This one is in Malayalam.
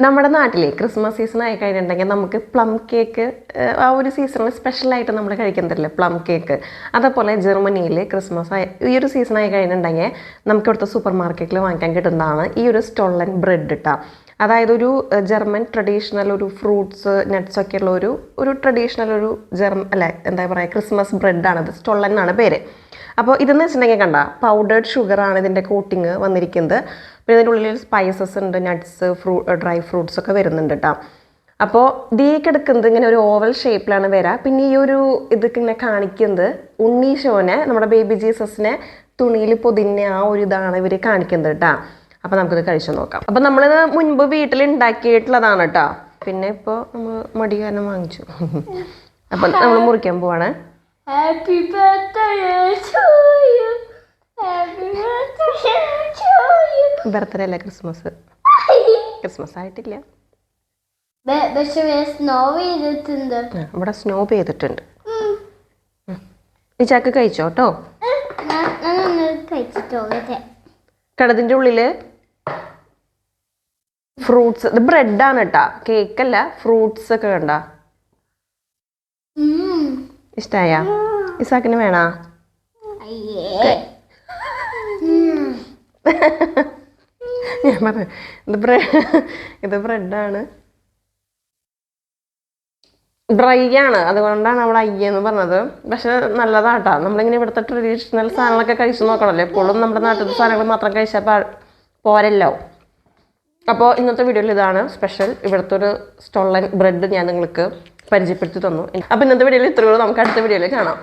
നമ്മുടെ നാട്ടിൽ ക്രിസ്മസ് സീസൺ ആയി കഴിഞ്ഞിട്ടുണ്ടെങ്കിൽ നമുക്ക് പ്ലം കേക്ക് ആ ഒരു സീസണിൽ സ്പെഷ്യലായിട്ട് നമ്മൾ കഴിക്കുന്നില്ലേ പ്ലം കേക്ക് അതേപോലെ ജർമ്മനിയിൽ ക്രിസ്മസ് ആയി ഈ ഒരു സീസൺ ആയി കഴിഞ്ഞിട്ടുണ്ടെങ്കിൽ നമുക്ക് ഇവിടുത്തെ സൂപ്പർ മാർക്കറ്റിൽ വാങ്ങിക്കാൻ കിട്ടുന്നതാണ് ഈ ഒരു സ്റ്റൊള്ളൻ ബ്രെഡ് ഇട്ടാ അതായത് ഒരു ജർമ്മൻ ട്രഡീഷണൽ ഒരു ഫ്രൂട്ട്സ് നട്ട്സ് ഒക്കെ ഉള്ള ഒരു ഒരു ട്രഡീഷണൽ ഒരു ജർമ്മ അല്ല എന്താ പറയുക ക്രിസ്മസ് ബ്രെഡാണത് സ്റ്റൊള്ളൻ എന്നാണ് പേര്. അപ്പോൾ ഇതെന്ന് വെച്ചിട്ടുണ്ടെങ്കിൽ കണ്ട പൗഡേർഡ് ഷുഗറാണ് ഇതിന്റെ കോട്ടിങ് വന്നിരിക്കുന്നത്. പിന്നെ ഇതിന്റെ ഉള്ളിൽ സ്പൈസസ് ഉണ്ട് നട്ട്സ് ഫ്രൂ ഡ്രൈ ഫ്രൂട്ട്സ് ഒക്കെ വരുന്നുണ്ട് കേട്ടോ അപ്പോൾ ഇതിലേക്ക് എടുക്കുന്നത് ഇങ്ങനെ ഒരു ഓവൽ ഷേപ്പിലാണ് വരിക പിന്നെ ഈ ഒരു ഇതൊക്കെ ഇങ്ങനെ കാണിക്കുന്നത് ഉണ്ണീശോനെ നമ്മുടെ ബേബി ജീസസിനെ തുണിയിൽ പൊതിഞ്ഞ ആ ഒരു ഇതാണ് ഇവർ കാണിക്കുന്നത് കേട്ടോ അപ്പോൾ നമുക്കിത് കഴിച്ചു നോക്കാം. അപ്പോൾ നമ്മളിത് മുൻപ് വീട്ടിൽ ഉണ്ടാക്കിയിട്ടുള്ളതാണ് കേട്ടോ പിന്നെ ഇപ്പോൾ നമ്മൾ മടി കാരണം വാങ്ങിച്ചു. അപ്പം നമ്മൾ മുറിക്കാൻ പോവാണ്. ഹാപ്പി ബർത്ത്ഡേ അല്ല ക്രിസ്മസ് ക്രിസ്മസ് ആയിട്ടില്ല. ഇവിടെ സ്നോ പെയ്തിട്ടുണ്ട്. ഈ ചാക്ക് കഴിച്ചോ കേട്ടോ ഞാൻ ഫ്രൂട്ട്സ് ഇത് ബ്രെഡാണ് കേട്ടാ കേക്കല്ല ഫ്രൂട്ട്സ് ഒക്കെ കണ്ട ഇഷ്ടായ? ഇസാക്കിന് വേണ? ഞാൻ പറഞ്ഞു ഇത് ബ്രെഡ് ഇത് ബ്രെഡാണ് ഡ്രൈ ആണ്. അതുകൊണ്ടാണ് അവിടെ അയ്യെന്ന് പറഞ്ഞത്. പക്ഷെ നല്ലതാട്ടാ നമ്മളിങ്ങനെ ഇവിടുത്തെ ട്രഡീഷണൽ സാധനങ്ങളൊക്കെ കഴിച്ചു നോക്കണമല്ലോ എപ്പോഴും നമ്മുടെ നാട്ടിലത്തെ സാധനങ്ങൾ മാത്രം കഴിച്ചാൽ പോരല്ലോ. അപ്പോൾ ഇന്നത്തെ വീഡിയോയിൽ ഇതാണ് സ്പെഷ്യൽ. ഇവിടുത്തെ ഒരു സ്റ്റോളൻ ബ്രെഡ് ഞാൻ നിങ്ങൾക്ക് പരിചയപ്പെടുത്തി തന്നു. അപ്പോൾ ഇന്നത്തെ വീഡിയോയിൽ ഇത്രയുള്ളൂ നമുക്ക് അടുത്ത വീഡിയോയിൽ കാണാം.